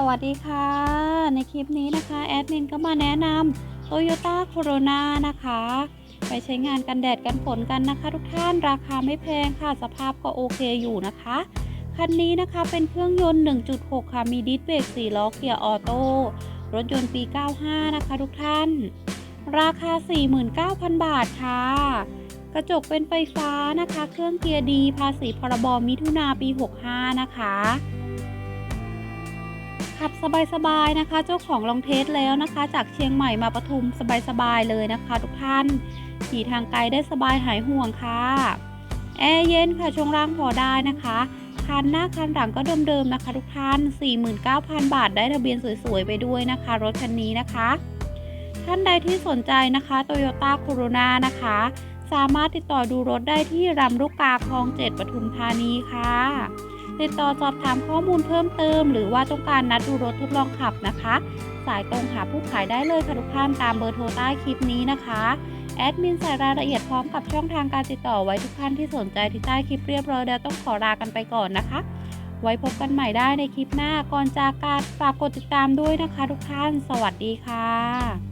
สวัสดีค่ะ ในคลิปนี้นะคะ แอดมินก็มาแนะนำ Toyota Corona นะคะ ไปใช้งานกันแดดกันฝนกันนะคะ ทุกท่านราคาไม่แพงค่ะ สภาพก็โอเคอยู่นะคะ คันนี้นะคะเป็นเครื่องยนต์ 1.6 ค่ะ มีดิสเบรก4ล้อเกียร์ออโต้รถยนต์ปี 95 นะคะ ทุกท่าน ราคา 49,000 บาทค่ะ กระจกเป็นไฟฟ้านะคะ เครื่องเกียร์ดีภาษีพรบมิถุนาปี 65 นะคะ ขับสบายๆนะคะ เจ้าของลองเทสแล้วนะคะ จากเชียงใหม่มาปทุมสบายๆเลยนะคะ ทุกท่านขี่ทางไกลได้สบายหายห่วงค่ะแอร์เย็นค่ะช่วงล่างพอได้นะคะคันหน้าคันหลังก็เดิมๆนะคะ ทุกท่าน 49,000 บาทได้ทะเบียนสวยๆไปด้วยนะคะ รถคันนี้นะคะ ท่านใดที่สนใจนะคะ Toyota Corona นะคะ สามารถติดต่อดูรถได้ที่รำลูกกาคลอง 7ปทุมธานีค่ะ ติดต่อสอบถามข้อมูลเพิ่มเติม หรือว่าต้องการนัดดูรถทดลองขับนะคะ สายตรงหาผู้ขายได้เลยค่ะทุกท่านตามเบอร์โทรใต้คลิปนี้นะคะแอดมินใส่รายละเอียดพร้อมกับช่องทางการติดต่อไว้ทุกท่านที่สนใจที่ใต้คลิปเรียบร้อยแล้วต้องขอลากันไปก่อนนะคะ ไว้พบกันใหม่ได้ในคลิปหน้าก่อนจากการฝากกดติดตามด้วยนะคะ ทุกท่าน สวัสดีค่ะ